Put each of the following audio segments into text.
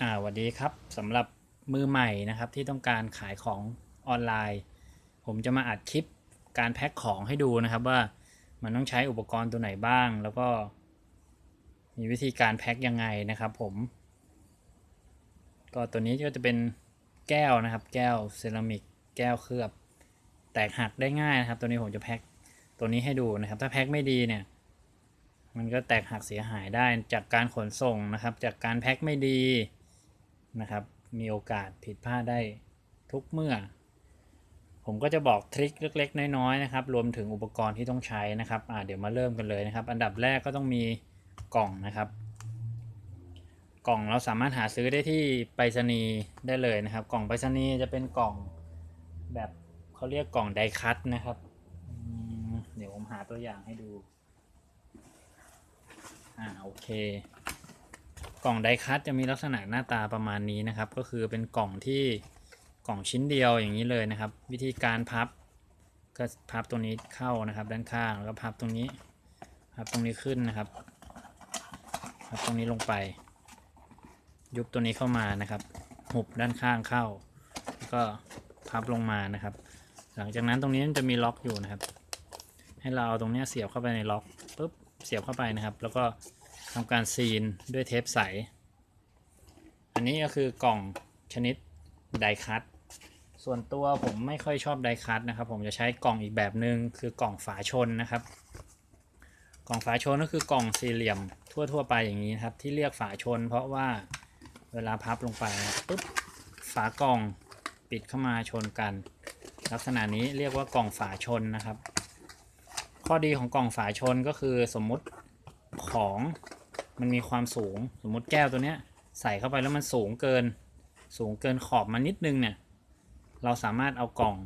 อ่าสวัสดีครับสำหรับมือใหม่นะครับที่ต้องการขายของออนไลน์ ผมจะมาอัดคลิปการแพ็คของให้ดูนะครับว่ามันต้องใช้อุปกรณ์ตัวไหนบ้าง แล้วก็มีวิธีการแพ็คยังไงนะครับผม ก็ตัวนี้ก็จะเป็นแก้วนะครับ แก้วเซรามิกแก้วเคลือบ แตกหักได้ง่ายนะครับ ตัวนี้ผมจะแพ็คตัวนี้ให้ดูนะครับ ถ้าแพ็คไม่ดีเนี่ยมันก็แตกหักเสียหายได้จากการขนส่งนะครับ จากการแพ็คไม่ดี นะครับ มีโอกาสผิดพลาดได้ทุกเมื่อ ผมก็จะบอกทริคเล็กๆ น้อยๆนะครับ รวมถึงอุปกรณ์ที่ต้องใช้นะครับเดี๋ยวมาเริ่มกันเลยนะครับ อันดับแรกก็ต้องมีกล่องนะครับ กล่องเราสามารถหาซื้อได้ที่ไปรษณีย์ได้เลยนะครับ กล่องไปรษณีย์จะเป็นกล่องแบบเขาเรียกกล่องไดคัตนะครับเดี๋ยวผมหาตัวอย่างให้ดู อ่าโอเค กล่องไดคัตจะมีลักษณะหน้าตาประมาณนี้นะครับ ก็คือเป็นกล่องที่กล่องชิ้นเดียวอย่างนี้เลยนะครับ วิธีการพับก็พับตรงนี้เข้านะครับ ด้านข้างแล้วก็พับตรงนี้พับตรงนี้ขึ้นนะครับพับตรงนี้ลงไป ยุบตัวนี้เข้ามานะครับหุบด้านข้างเข้า แล้วก็พับลงมานะครับ หลังจากนั้นตรงนี้มันจะมีล็อกอยู่นะครับ ให้เราเอาตรงนี้เสียบเข้าไปในล็อกปุ๊บเสียบเข้าไปนะครับ แล้วก็ ทำการซีนด้วยเทปใส อันนี้ก็คือกล่องชนิดไดคัตส่วนตัวผมไม่ค่อยชอบไดคัตนะครับ ผมจะใช้กล่องอีกแบบหนึ่งคือกล่องฝาชนนะครับ กล่องฝาชนก็คือกล่องสี่เหลี่ยมทั่วๆไปอย่างนี้นครับ ที่เรียกฝาชน เพราะว่าเวลาพับลงไปปุ๊บฝากล่องปิดเข้ามาชนกัน ลักษณะนี้เรียกว่ากล่องฝาชนนะครับ ข้อดีของกล่องฝาชนก็คือสมมุติของ มันมีความสูงสมมติแก้วตัวเนี้ยใส่เข้าไปแล้วมันสูงเกิน สูงเกินขอบมานิดนึงเนี่ย เราสามารถเอากล่อง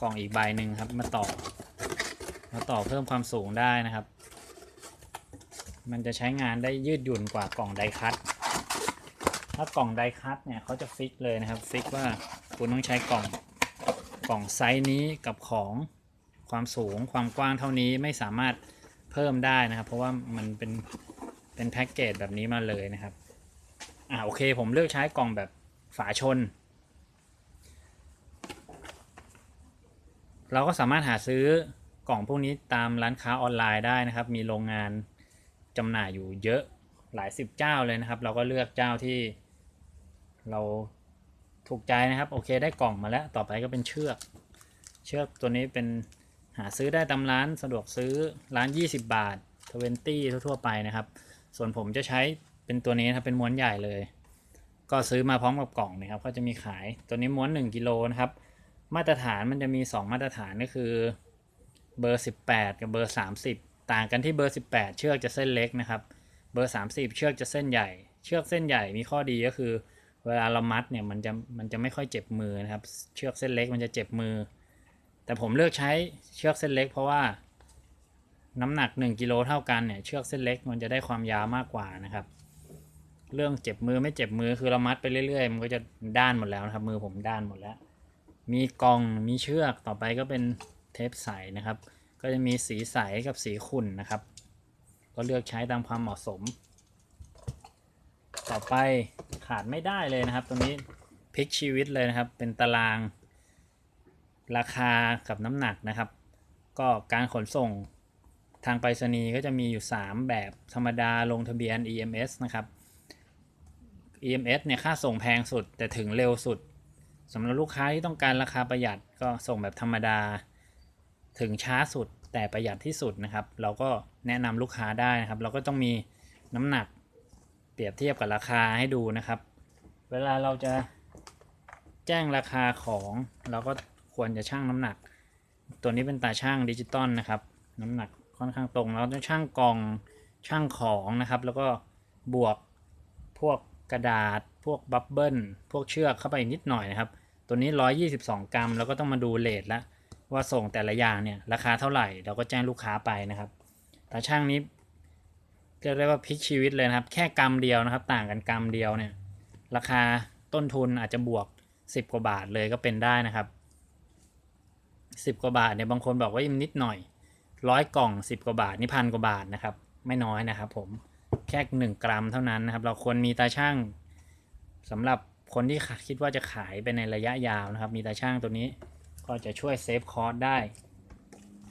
กล่องอีกใบหนึ่งครับ มาต่อ มาต่อเพิ่มความสูงได้นะครับ มันจะใช้งานได้ยืดหยุ่นกว่ากล่องไดคัตถ้ากล่องไดคัตเนี่ยเขาจะฟิกเลยนะครับ ฟิกว่าคุณต้องใช้กล่องกล่องไซส์นี้กับของความสูงความกว้างเท่านี้ไม่สามารถเพิ่มได้นะครับ เพราะว่ามันเป็น เป็นแพ็กเกจแบบนี้มาเลยนะครับ อ่าโอเคผมเลือกใช้กล่องแบบฝาชน เราก็สามารถหาซื้อกล่องพวกนี้ตามร้านค้าออนไลน์ได้นะครับ มีโรงงานจำหน่ายอยู่เยอะหลายสิบเจ้าเลยนะครับ เราก็เลือกเจ้าที่เราถูกใจนะครับ โอเคได้กล่องมาแล้ว ต่อไปก็เป็นเชือก เชือกตัวนี้เป็นหาซื้อได้ตามร้านสะดวกซื้อร้าน 20 บาท20ทั่วๆไปนะครับ ส่วนผมจะใช้เป็นตัวนี้นะครับเป็นม้วนใหญ่เลย ก็ซื้อมาพร้อมกับกล่องนะครับก็จะมีขายตัวนี้ม้วน 1กิโลนะครับ มาตรฐานมันจะมี 2 มาตรฐานก็คือเบอร์ 18 กับเบอร์ 30 ต่างกันที่เบอร์ 18 เชือกจะเส้นเล็กนะครับ เบอร์ 30 เชือกจะเส้นใหญ่ เชือกเส้นใหญ่มีข้อดีก็คือ เวลาเรามัดเนี่ยมันจะมันจะไม่ค่อยเจ็บมือนะครับ เชือกเส้นเล็กมันจะเจ็บมือ แต่ผมเลือกใช้เชือกเส้นเล็ก เพราะว่า น้ำหนัก 1กิโลเท่ากันเนี่ยเชือกเส้นเล็กมันจะได้ความยาวมากกว่านะครับ เรื่องเจ็บมือไม่เจ็บมือคือเรามัดไปเรื่อยๆ มันก็จะด้านหมดแล้วนะครับ มือผมด้านหมดแล้ว มีกองมีเชือกต่อไปก็เป็นเทปใสนะครับ ก็จะมีสีใสกับสีขุ่นนะครับ ก็เลือกใช้ตามความเหมาะสม ต่อไปขาดไม่ได้เลยนะครับตรงนี้พลิกชีวิตเลยนะครับ เป็นตาราง ราคากับน้ำหนักนะครับ ก็การขนส่ง ทางไปรษณีย์ก็จะมีอยู่ 3 แบบธรรมดาลงทะเบียน EMS นะครับ EMS เนี่ยค่าส่งแพงสุดแต่ถึงเร็วสุดสำหรับลูกค้าที่ต้องการราคาประหยัดก็ส่งแบบธรรมดา ถึงช้าสุดแต่ประหยัดที่สุดนะครับ เราก็แนะนำลูกค้าได้นะครับ เราก็ต้องมีน้ำหนักเปรียบเทียบกับราคาให้ดูนะครับ เวลาเราจะแจ้งราคาของเราก็ควรจะชั่งน้ำหนัก ตัวนี้เป็นตาช่างดิจิตอลนะครับ น้ำหนัก ค่อนข้างตรงเราต้องช่างกล่องช่างของนะครับ แล้วก็บวกพวกกระดาษ พวกบับเบิลพวกเชือกเข้าไปนิดหน่อยนะครับ ตัวนี้ 122 กรัมเราก็ต้องมาดูเลทล้วว่าส่งแต่ละอย่างเนี่ยราคาเท่าไหร่เราก็แจ้งลูกค้าไปนะครับแตาช่างนี้เรียกได้ว่าพลิกชีวิตเลยนะครับ แค่กรัมเดียวนะครับ ต่างกันกรัมเดียวเนี่ย ราคาต้นทุนอาจจะบวก 10 กว่าบาทเลยก็เป็นได้นะครับ 10 กว่าบาทเนี่ยบางคนบอกว่ายังนิดหน่อย ร้อยกล่อง 10 กว่าบาทนี่พันกว่าบาทนะครับ ไม่น้อยนะครับผมแค่1กรัมเท่านั้นนะครับ เราควรมีตาช่างสำหรับคนที่คิดว่าจะขายไปในระยะยาวนะครับ มีตาช่างตัวนี้ก็จะช่วยเซฟคอร์สได้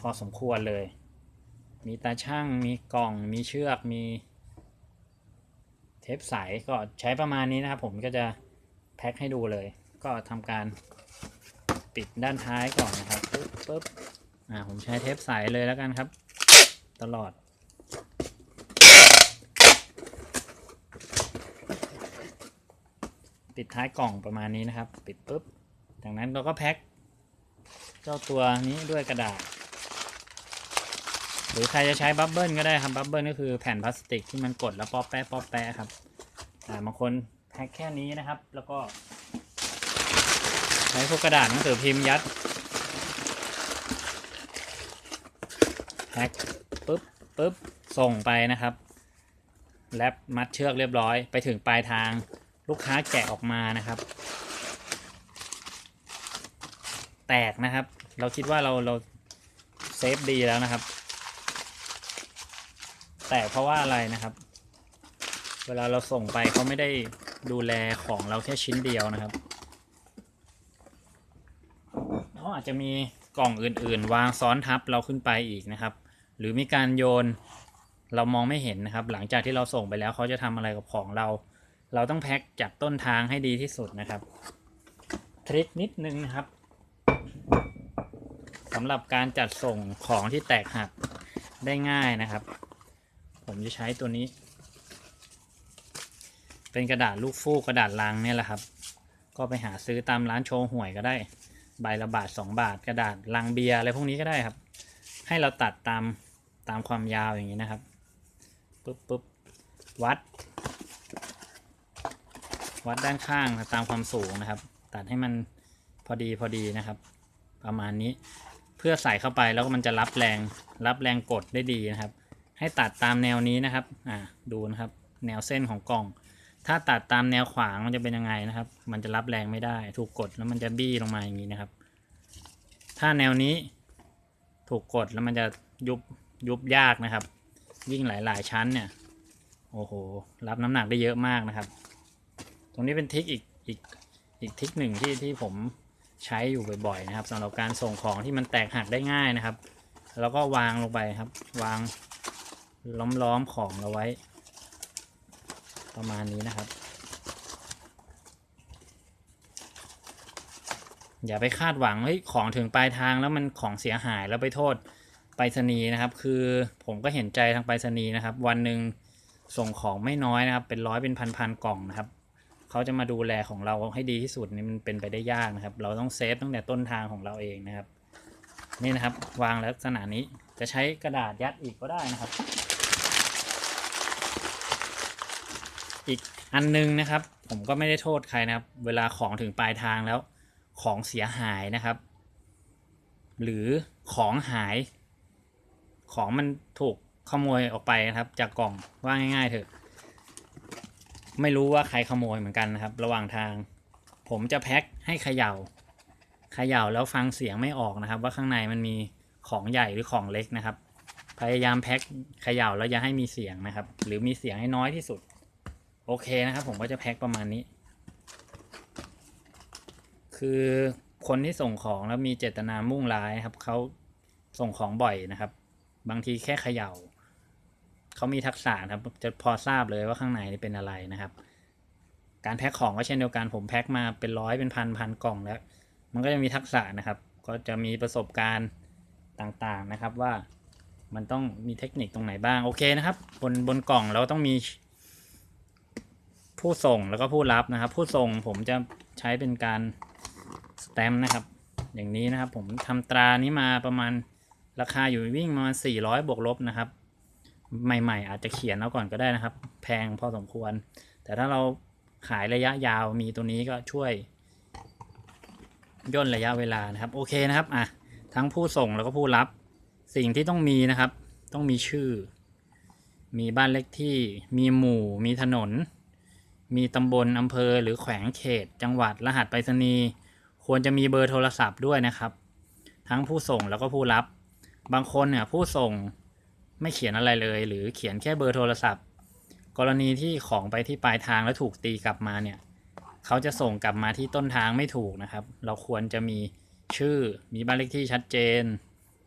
พอสมควรเลย มีตาช่างมีกล่อง มีเชือกมี เทปใสก็ใช้ประมาณนี้นะครับ ผมก็จะแพ็คให้ดูเลย ก็ทำการปิดด้านท้ายก่อนนะครับปึ๊บปึ๊บ อ่าผมใช้เทปใสเลยแล้วกันครับ ตลอด ปิดท้ายกล่องประมาณนี้นะครับ ปิดปุ๊บ จากนั้นเราก็แพ็คเจ้าตัวนี้ด้วยกระดาษ หรือใครจะใช้บับเบิลก็ได้ครับบับเบิลก็คือแผ่นพลาสติกที่มันกดแล้วป๊อปแปะป๊อปแปะครับอ่าบางคนแพ็คแค่นี้นะครับ แล้วก็ใช้พวกกระดาษหนังสือพิมพ์ยัด พ็คปุ๊บปุ๊บส่งไปนะครับแรปมัดเชือกเรียบร้อย ไปถึงปลายทางลูกค้าแกะออกมานะครับ แตกนะครับ เราคิดว่าเราเราเซฟดีแล้วนะครับ แตกเพราะว่าอะไรนะครับ เวลาเราส่งไปเขาไม่ได้ดูแลของเราแค่ชิ้นเดียวนะครับเขาอาจจะมีกล่องอื่นๆ วางซ้อนทับเราขึ้นไปอีกนะครับ หรือมีการโยนเรามองไม่เห็นนะครับ หลังจากที่เราส่งไปแล้วเขาจะทำอะไรกับของเรา เราต้องแพ็คจากต้นทางให้ดีที่สุดนะครับทริคนิดนึงนะครับสำหรับการจัดส่งของที่แตกหักได้ง่ายนะครับ ผมจะใช้ตัวนี้ เป็นกระดาษลูกฟูกกระดาษลังเนี่ยแหละครับ ก็ไปหาซื้อตามร้านโชว์หวยก็ได้ ใบละบาทสองบาท กระดาษลังเบียร์อะไรพวกนี้ก็ได้ครับ ให้เราตัดตาม ตามความยาวอย่างนี้นะครับปุ๊บปุ๊บวัด วัดด้านข้างตามความสูงนะครับ ตัดให้มันพอดีพอดีนะครับ ประมาณนี้เพื่อใส่เข้าไปแล้วก็มันจะรับแรงรับแรงกดได้ดีนะครับ ให้ตัดตามแนวนี้นะครับอ่าดูนะครับ แนวเส้นของกล่อง ถ้าตัดตามแนวขวางมันจะเป็นยังไงนะครับ มันจะรับแรงไม่ได้ ถูกกดแล้วมันจะบี้ลงมาอย่างนี้นะครับ ถ้าแนวนี้ถูกกดแล้วมันจะยุบ ยุบยากนะครับ ยิ่งหลาย ๆ ชั้นเนี่ย โอ้โห รับน้ำหนักได้เยอะมากนะครับ ตรงนี้เป็นทริคอีกอีกอีกทริคหนึ่งที่ที่ผมใช้อยู่บ่อย ๆ นะครับสำหรับการส่งของที่มันแตกหักได้ง่ายนะครับ แล้วก็วางลงไปครับ วางล้อมๆของเราไว้ ประมาณนี้นะครับ อย่าไปคาดหวังเฮ้ยของถึงปลายทางแล้วมันของเสียหายแล้วไปโทษ ไปรษณีย์นะครับ คือผมก็เห็นใจทางไปรษณีย์นะครับ วันหนึ่งส่งของไม่น้อยนะครับ เป็นร้อยเป็นพันๆกล่องนะครับเขาจะมาดูแลของเราให้ดีที่สุดนี่มันเป็นไปได้ยากนะครับ เราต้องเซฟตั้งแต่ต้นทางของเราเองนะครับ นี่นะครับ วางลักษณะนี้จะใช้กระดาษยัดอีกก็ได้นะครับ อีกอันนึงนะครับ ผมก็ไม่ได้โทษใครนะครับ เวลาของถึงปลายทางแล้ว ของเสียหายนะครับ หรือของหาย ของมันถูกขโมยออกไปนะครับ จากกล่องว่าง่าย ๆ เถอะ ไม่รู้ว่าใครขโมยเหมือนกันนะครับ ระหว่างทาง ผมจะแพ็คให้เขยา่าเขย่าแล้วฟังเสียงไม่ออกนะครับ ว่าข้างในมันมีของใหญ่หรือของเล็กนะครับ พยายามแพ็คเขย่าแล้วอย่าให้มีเสียงนะครับ หรือมีเสียงให้น้อยที่สุด โอเคนะครับ ผมก็จะแพ็คประมาณนี้ คือคนที่ส่งของแล้วมีเจตนามุ่งร้ายครับเขาส่งของบ่อยนะครับ บางทีแค่เขย่าเขามีทักษะนะครับ จะพอทราบเลยว่าข้างในนี่เป็นอะไรนะครับ การแพ็คของก็เช่นเดียวกันผมแพ็คมาเป็นร้อยเป็นพันพันกล่องแล้ว มันก็จะมีทักษะนะครับ ก็จะมีประสบการณ์ต่างๆนะครับว่ามันต้องมีเทคนิคตรงไหนบ้างโอเคนะครับ บนบนกล่องเราต้องมี ผู้ส่งแล้วก็ผู้รับนะครับ ผู้ส่งผมจะใช้เป็นการสแตมป์นะครับ อย่างนี้นะครับ ผมทำตรานี้มาประมาณ ราคาอยู่วิ่งมา400 บวกลบนะครับ ใหม่ ๆ อาจจะเขียนเอาก่อนก็ได้นะครับ แพงพอสมควร แต่ถ้าเราขายระยะยาวมีตัวนี้ก็ช่วย ย่นระยะเวลานะครับโอเคนะครับอะทั้งผู้ส่งแล้วก็ผู้รับ สิ่งที่ต้องมีนะครับ ต้องมีชื่อ มีบ้านเลขที่ มีหมู่ มีถนน มีตำบลอำเภอหรือแขวงเขต จังหวัดรหัสไปรษณีย์ควรจะมีเบอร์โทรศัพท์ด้วยนะครับ ทั้งผู้ส่งแล้วก็ผู้รับ บางคนเนี่ยผู้ส่งไม่เขียนอะไรเลย หรือเขียนแค่เบอร์โทรศัพท์ กรณีที่ของไปที่ปลายทางแล้วถูกตีกลับมาเนี่ยเขาจะส่งกลับมาที่ต้นทางไม่ถูกนะครับ เราควรจะมีชื่อมีบ้านเลขที่ชัดเจน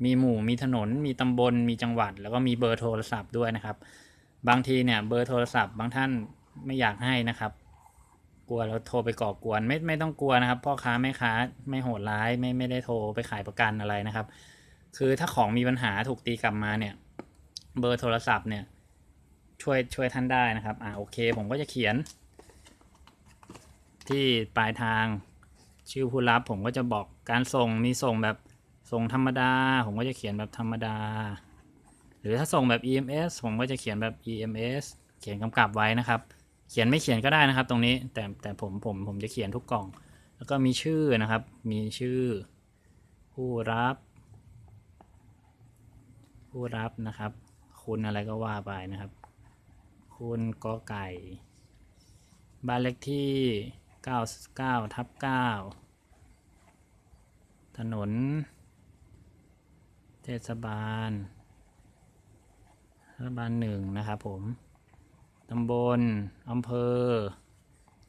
มีหมู่มีถนน มีตำบล มีจังหวัด แล้วก็มีเบอร์โทรศัพท์ด้วยนะครับ บางทีเนี่ยเบอร์โทรศัพท์บางท่านไม่อยากให้นะครับ กลัวเราโทรไปก่อกวนไม่ไม่ต้องกลัวนะครับพ่อค้าแม่ค้าไม่โหดร้ายไม่ไม่ได้โทรไปขายประกันอะไรนะครับ คือถ้าของมีปัญหาถูกตีกลับมาเนี่ย เบอร์โทรศัพท์เนี่ย ช่วยช่วยท่านได้นะครับ อ่าโอเค ผมก็จะเขียน ที่ปลายทางชื่อผู้รับ ผมก็จะบอกการส่งมีส่งแบบส่งธรรมดา ผมก็จะเขียนแบบธรรมดา หรือถ้าส่งแบบ EMS ผมก็จะเขียนแบบ EMS เขียนกำกับไว้นะครับ เขียนไม่เขียนก็ได้นะครับ ตรงนี้แต่แต่ผมผมผมจะเขียนทุกกล่อง แล้วก็มีชื่อนะครับ มีชื่อ ผู้รับ ผู้รับนะครับ คุณอะไรก็ว่าไปนะครับ คุณกอไก่ บ้านเลขที่ 99ทับ9ถนน เทศบาลเทศบาลหนึ่งนะครับผมตำบลอำเภอ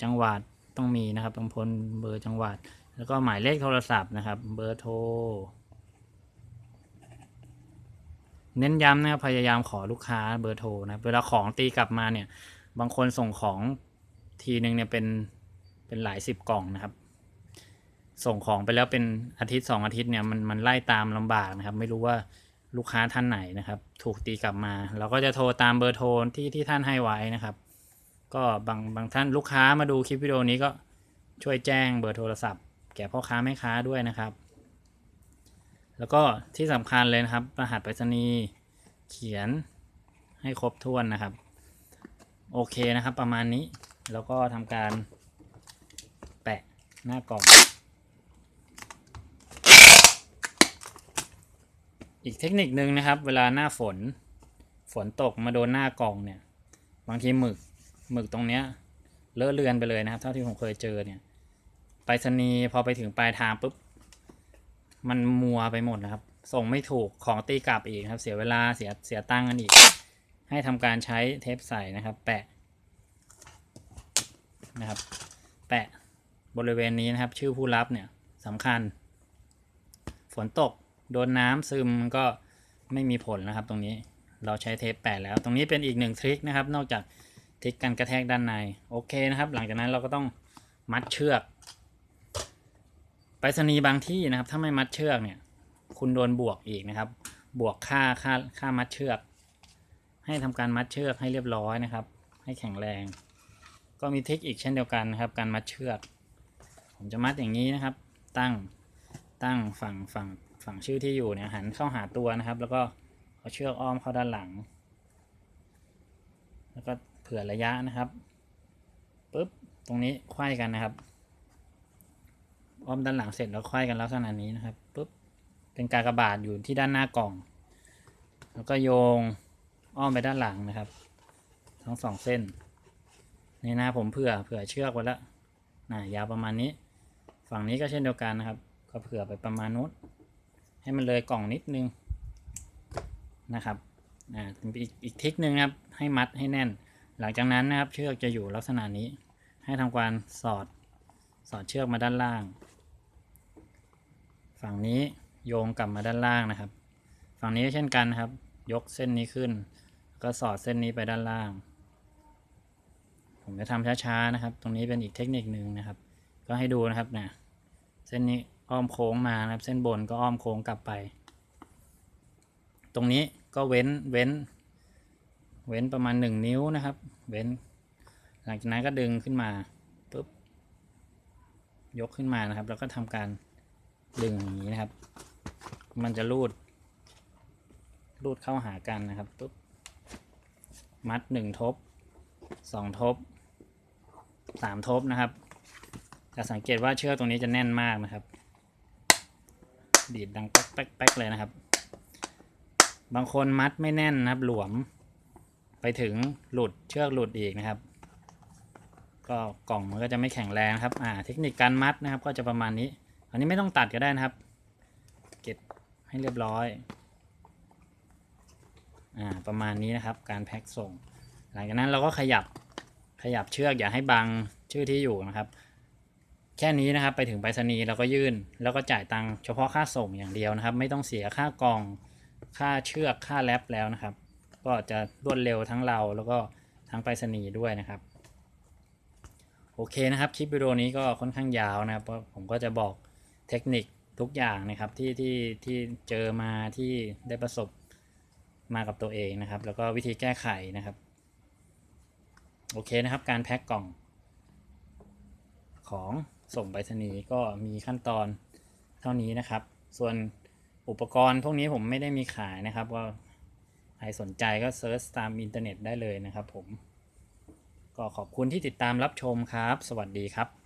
จังหวัดต้องมีนะครับตำบลเบอร์จังหวัด แล้วก็หมายเลขโทรศัพท์นะครับ เบอร์โทร เน้นย้ำนะครับพยายามขอลูกค้าเบอร์โทรนะรเวลาของตีกลับมาเนี่ย บางคนส่งของทีหนึ่งเนี่ยเป็นเป็นหลายสิบกล่องนะครับ ส่งของไปแล้วเป็นอาทิตย์สองอาทิตย์เนี่ยมันมันไล่ตามลำบากนะครับ ไม่รู้ว่าลูกค้าท่านไหนนะครับ ถูกตีกลับมา เราก็จะโทรตามเบอร์โทรที่ที่ท่านให้ไว้นะครับ ก็บางบางท่านลูกค้ามาดูคลิปวิดีโอนี้ก็ช่วยแจ้งเบอร์โทรศัพท์ แก่พ่อค้าแม่ค้าด้วยนะครับ แล้วก็ที่สำคัญเลยนะครับ รหัสไปรษณีย์เขียนให้ครบถ้วนนะครับ โอเคนะครับ ประมาณนี้แล้วก็ทำการแปะหน้ากล่อง อีกเทคนิคนึงนะครับ เวลาหน้าฝน ฝนตกมาโดนหน้ากล่องเนี่ย บางทีหมึกหมึกตรงเนี้ยเลอะเลือนไปเลยนะครับ เท่าที่ผมเคยเจอเนี่ยไปรษณีย์พอไปถึงปลายทางปุ๊บ มันมัวไปหมดนะครับ ส่งไม่ถูกของตีกลับอีกครับ เสียเวลาเสียเสียตังค์กันอีก ให้ทำการใช้เทปใสนะครับ แปะนะครับ แปะบริเวณนี้นะครับ ชื่อผู้รับเนี่ยสำคัญ ฝนตกโดนน้ำซึมก็ไม่มีผลนะครับตรงนี้เราใช้เทปแปะแล้ว ตรงนี้เป็นอีกหนึ่งทริคนะครับ นอกจากทริคการกระแทกด้านใน โอเคนะครับ หลังจากนั้นเราก็ต้องมัดเชือก ไปรษณีย์บางที่นะครับ ถ้าไม่มัดเชือกเนี่ย คุณโดนบวกอีกนะครับ บวกค่าค่าค่ามัดเชือก ให้ทำการมัดเชือกให้เรียบร้อยนะครับ ให้แข็งแรง ก็มีเทคนิคอีกเช่นเดียวกันนะครับ การมัดเชือก ผมจะมัดอย่างนี้นะครับ ตั้งตั้งฝั่งฝั่งฝั่งชื่อที่อยู่เนี่ยหันเข้าหาตัวนะครับ แล้วก็เอาเชือกอ้อมเข้าด้านหลัง แล้วก็เผื่อระยะนะครับปุ๊บตรงนี้ไขว้กันนะครับ อ้อมด้านหลังเสร็จแล้วไขว้กันลักษณะนี้นะครับปุ๊บเป็นกากบาทอยู่ที่ด้านหน้ากล่อง แล้วก็โยงอ้อมไปด้านหลังนะครับ ทั้งสองเส้นนี่นะผมเผื่อเผื่อเชือกไว้แล้วนะยาวประมาณนี้ ฝั่งนี้ก็เช่นเดียวกันนะครับ ก็เผื่อไปประมาณนู้นให้มันเลยกล่องนิดนึงนะครับอ่าอีกอีกทริคนึงครับให้มัดให้แน่น หลังจากนั้นนะครับเชือกจะอยู่ลักษณะนี้ ให้ทำการสอดสอดเชือกมาด้านล่าง ฝั่งนี้โยงกลับมาด้านล่างนะครับ ฝั่งนี้เช่นกันครับ ยกเส้นนี้ขึ้น ก็สอดเส้นนี้ไปด้านล่าง ผมจะทำช้าๆนะครับ ตรงนี้เป็นอีกเทคนิคหนึ่งนะครับ ก็ให้ดูนะครับนะเส้นนี้อ้อมโค้งมานะครับ เส้นบนก็อ้อมโค้งกลับไป ตรงนี้ก็เว้นเว้น เว้นประมาณหนึ่งนิ้วนะครับ เว้น หลังจากนั้นก็ดึงขึ้นมาปุ๊บยกขึ้นมานะครับ แล้วก็ทำการ ดึงอย่างนี้นะครับ มันจะรูด รูดเข้าหากันนะครับปุ๊บมัดหนึ่งทบสองทบสามทบนะครับจะสังเกตว่าเชือกตรงนี้จะแน่นมากนะครับ ดีดดังแป๊กแป๊กแป๊กเลยนะครับ บางคนมัดไม่แน่นนะครับ หลวม ไปถึงหลุดเชือกหลุดอีกนะครับ ก็กล่องมันก็จะไม่แข็งแรงนะครับ อ่า เทคนิคการมัดนะครับ ก็จะประมาณนี้ อันนี้ไม่ต้องตัดก็ได้นะครับ เก็บให้เรียบร้อย อ่า ประมาณนี้นะครับ การแพ็คส่ง หลังจากนั้นเราก็ขยับ ขยับเชือกอย่าให้บังชื่อที่อยู่นะครับ แค่นี้นะครับ ไปถึงไปรษณีย์เราก็ยื่น แล้วก็จ่ายตังค์เฉพาะค่าส่งอย่างเดียวนะครับ ไม่ต้องเสียค่ากล่อง ค่าเชือก ค่าแรปแล้วนะครับ ก็จะรวดเร็วทั้งเราแล้วก็ทั้งไปรษณีย์ด้วยนะครับ โอเคนะครับ คลิปวิดีโอนี้ก็ค่อนข้างยาวนะครับ ผมก็จะบอก เทคนิคทุกอย่างนะครับที่ที่ที่เจอมาที่ได้ประสบมากับตัวเองนะครับ แล้วก็วิธีแก้ไขนะครับโอเคนะครับ การแพ็คกล่องของส่งไปรษณีย์ก็มีขั้นตอนเท่านี้นะครับ ส่วนอุปกรณ์พวกนี้ผมไม่ได้มีขายนะครับว่าใครสนใจก็เซิร์ชตามอินเทอร์เน็ตได้เลยนะครับผม ก็ขอบคุณที่ติดตามรับชมครับ สวัสดีครับ